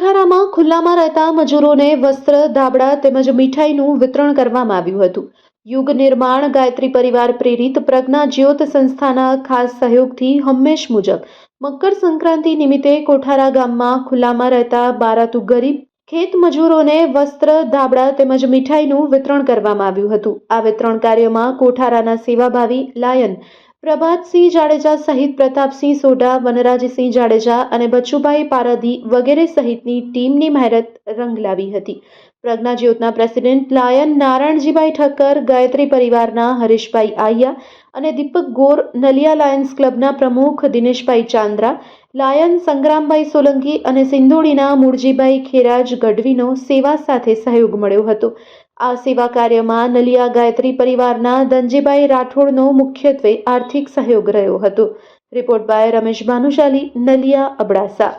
ખુલ્લામાં રહેતા મજૂરોને વસ્ત્ર, ધાબળા તેમજ મીઠાઈનું વિતરણ કરવામાં આવ્યું હતું. યુગ નિર્માણ, ગાયત્રી પરિવાર પ્રેરિત, પ્રજ્ઞા જ્યોત સંસ્થાના ખાસ સહયોગથી હંમેશ મુજબ. મકર સંક્રાંતિ નિમિત્તે કોઠારા ગામમાં ખુલ્લામાં રહેતા બારાતુ ગરીબ ખેત મજૂરોને વસ્ત્ર, ધાબળા તેમજ મીઠાઈનું વિતરણ કરવામાં આવ્યું હતું. આ વિતરણ કાર્યમાં કોઠારાના સેવાભાવી લાયન પ્રભાતસિંહ જાડેજા સહિત પ્રતાપસિંહ સોઢા, વનરાજસિંહ જાડેજા અને બચુભાઈ પારધી વગેરે સહિતની ટીમની મહેરત રંગ લાવી હતી. પ્રજ્ઞા જ્યોતના પ્રેસિડેન્ટ લાયન નારાયણજીભાઈ ઠક્કર, ગાયત્રી પરિવારના હરીશભાઈ આહિયા અને દીપક ગોર નલિયા લાયન્સ ક્લબના પ્રમુખ દિનેશભાઈ ચાંદ્રા, લાયન સંગ્રામભાઈ સોલંકી અને સિંધોડીના મૂળજીભાઈ ખેરાજ ગઢવીનો સેવા સાથે સહયોગ મળ્યો હતો. આ સેવા કાર્યમાં નલિયા ગાયત્રી પરિવારના ધનજીભાઈ રાઠોડનો મુખ્યત્વે આર્થિક સહયોગ રહ્યો હતો. Report by Ramesh Bhanushali, Naliya Abdasa.